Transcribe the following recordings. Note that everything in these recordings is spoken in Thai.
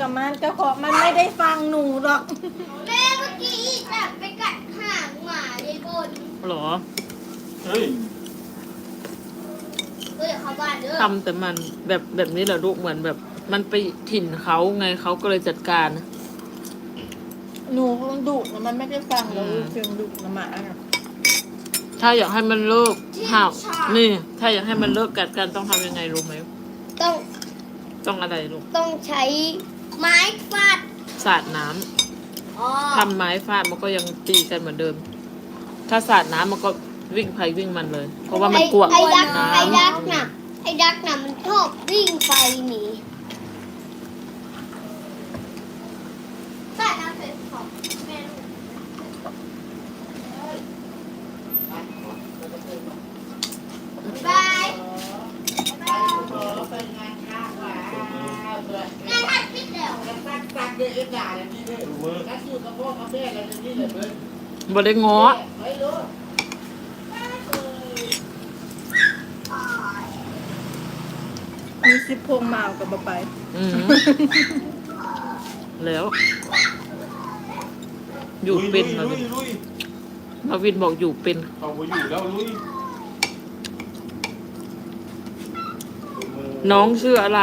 จ้าของมันไม่ได้ฟังหนูหรอก แม่เมื่อกี้อีจับไปกัดหางหมาในบนหรอเฮ้ยเฮ้ยเขาบ้านเด้อทำแต่มันแบบแบบนี้แหละลูกเหมือนแบบ มันไปถิ่นเขาไงเขาก็เลยจัดการหนูมันดุนะมันไม่ได้ฟังเลยอืมเพียงดุนะหมาอะถ้าอยากให้มันเลิกห่าวนี่ ถ้าอยากให้มันเลิกกัดกันต้องทำยังไงรู้ไหมต้องต้องอะไรลูก ต้องใช้ ไม้ฟาดสาดน้ำอ๋อทำไม้ฟาดมันก็ยังตีกันเหมือนเดิม ถ้าสาดน้ำมันก็วิ่งไปวิ่งมันเลย เพราะว่ามันกลัวไอ้ดักน้ำไอ้ดักน่ะไอ้ดักน่ะมันชอบวิ่งไปหนีฟาดน้ำเป็นของแม่ลูกบายงานทัดพิษ แล้วดูมือบ่ได้ง้อมีสิบพวงมาเอากับไป อืมแล้ว อยู่เป็นลุมายลุวิยนลุยมาวินบอกอยู่เป็น เขาไปอยู่แล้วลุยดูมือน้องชื่ออะไร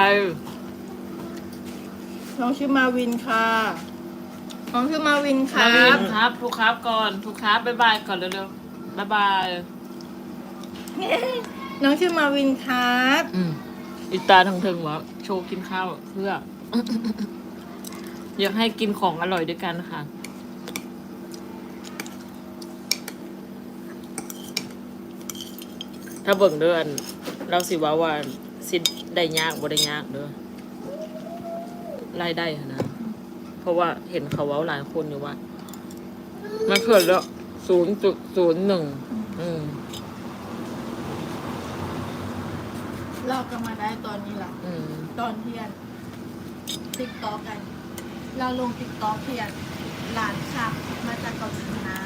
น้องชื่อมาวินค่ะ น้องชื่อมาวินคมารัวิบ นครับทุกครับก่อนทุกครับบ๊ายบายก่อนเร็วๆบ๊ายบายน้องชื่อมาวินครับ อืมอีตาทางเทิงวะโชว์กินข้าวเพื่อ อยากให้กินของอร่อยด้วยกันค่ะ ถ้าเบิ่งเดือน เราสิว่าว่าสิได้ยากบ่ได้ยากเด้อ รายได้หั้นนะ เพราะว่าเห็นเขาเว้าหลายคนอยู่ว่า มันเกิดแล้วศูนย์จุดศูนย์หนึ่งอืมเราก็มาได้ตอนนี้ละอืมตอนเที่ยงติ๊กต็อกกัน เราลงติ๊กต็อกเที่ยงหลานขับมาจากเกาหลีนะ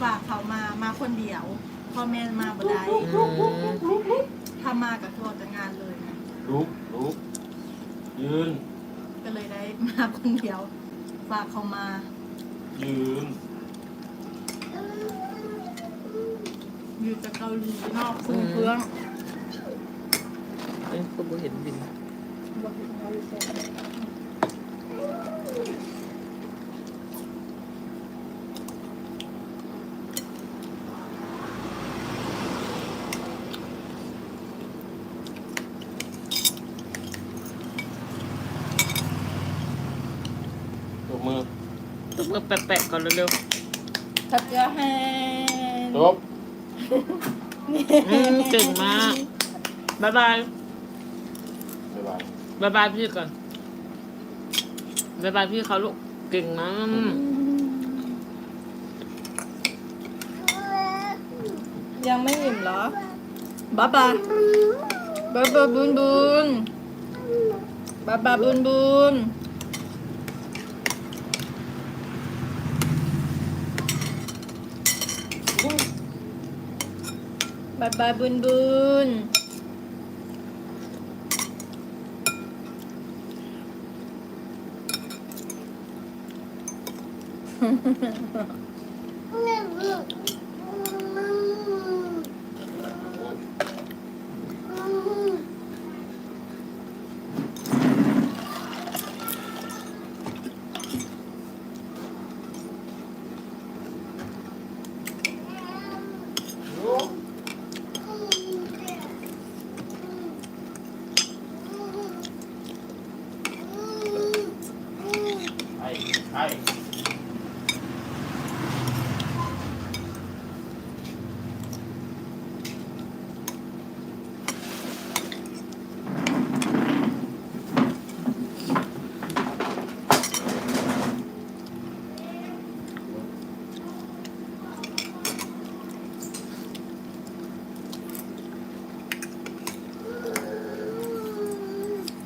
ฝากเขามามาคนเดียวพ่อแม่มาบ่ได้อืม ถ้ามากับทัวร์จะงานเลยนะ ลุกลุกยืน ก็เลยได้มาคนเดียว ฝากเขามายืนอยู่จากเกาหลีนอกคุ้เพื่องเอ้ยก็บ่เห็นบิน บอกให้เขาอยู่เซ็ ตุ๊กเมื่อแปะๆก่อนเร็วทัดจะให้จบๆอืมเก่งมากบ๊ายบายบ๊ายบายบ๊ายบายพี่ก่อนบ๊ายบายพี่เขาลูกเก่งมากยังไม่อิ่มเหรอบ๊ายบายบ๊ายบายบุญบุญบ๊ายบายบุญบุญ บ๊าย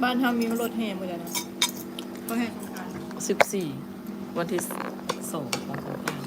บ้านทำมีรถแห่หมดเลยนะเขาแห่สงกราร สิบสี่วันที่สองของสงกรานต์